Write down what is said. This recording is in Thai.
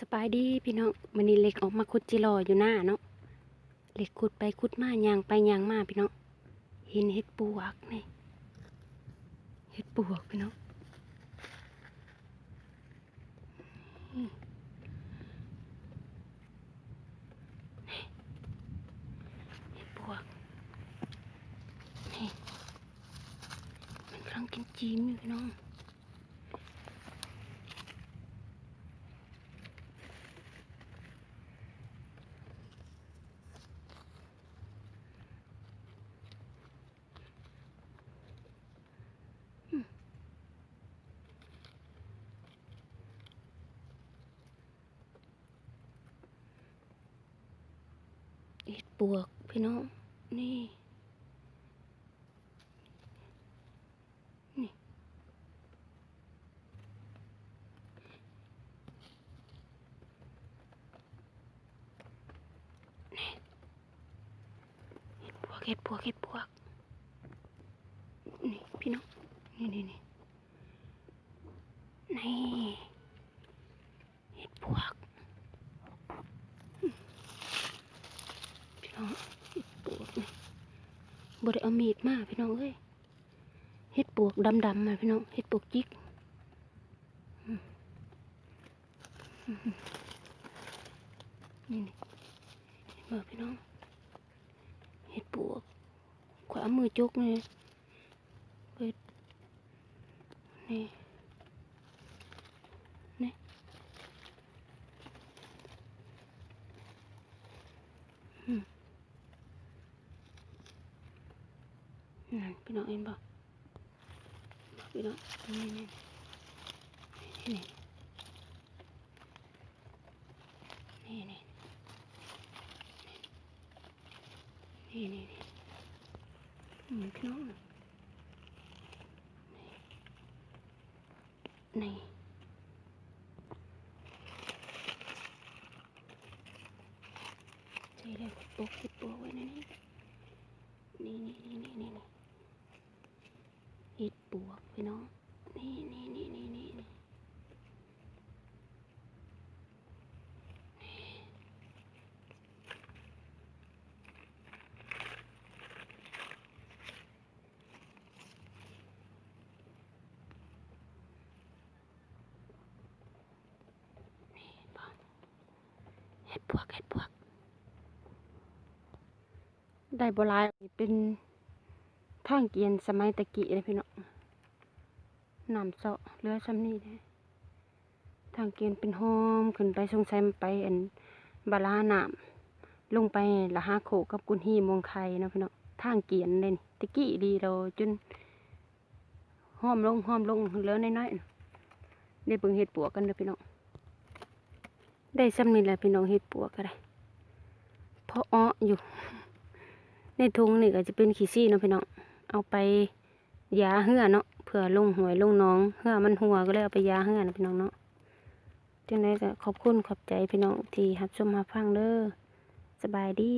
สบายดีพี่น้องมันนี้เล็กออกมาขุดจิรออยู่หน้าเนาะเล็กขุดไปขุดมายางไปยางมาพี่น้องเห็นเห็ดปวกนี่เห็ดปวกพี่น้องเห็ดปวกนี่มันกำลังกินจีมอยู่พี่น้อง เห็ดปวกพี่น้อง นี่ นี่ เห็ดปวก เห็ดปวก เห็ดปวก นี่ พี่น้อง นี่นี่นี่นี่เห็ดปวก พี่น้องเห็ดปวกนี่ บไดเอามีดมาพี่น้องเอ้ยเห็ดปวกดำๆมาพี่น้องเห็ดปวกจิกนี่นี่เห็นบ่พี่น้องเห็ดปวกขวามือจุกนี่เปิดนี่นี่อืม นั่นพี่น้องเห็นบ่พี่น้องนี่นี่นี่นี่นี่นี่นี่นี่อืมพี่น้องนี่ใช่เลยปกติดปกไว้นนี้นี่นี่นี่นี่นี่นี่ ปวกพี่น้อง นี่นี่นี่นี่นี่นี่นี่เห็ดปวกเห็ดปวก ได้โบราณเป็นทางเกียนสมัยตะกี้เลยพี่น้อง น้ำเสาะเรือซ้ำนี่เลทางเกียนเป็นหอมขึ้นไปสงสัยมันไปอันบาลาน้ำลงไปละหาโขกับกุนฮีมงไคเนาะพี่น้องทางเกียนเลยนี่ตะกี้ดีเราจนห้อมลงห้อมลงเหลือน้อยๆได้เบิ่งเห็ดปวกกันเด้อพี่น้องได้ซ้ำนี่แหละพี่น้องเห็ดปวก็ได้เพราะอ้ออยู่ ในถุงนี่ก็จะเป็นขี้ซี่เนาะพี่น้องเอาไปยาเหือเนาะ เผื่อลงหวยลงน้องเหือมันหัวก็เลยเอาไปยาเหือนะพี่น้องเนาะจังไดก็ขอบคุณขอบใจพี่น้องที่หับชมรับฟังเด้อสบายดี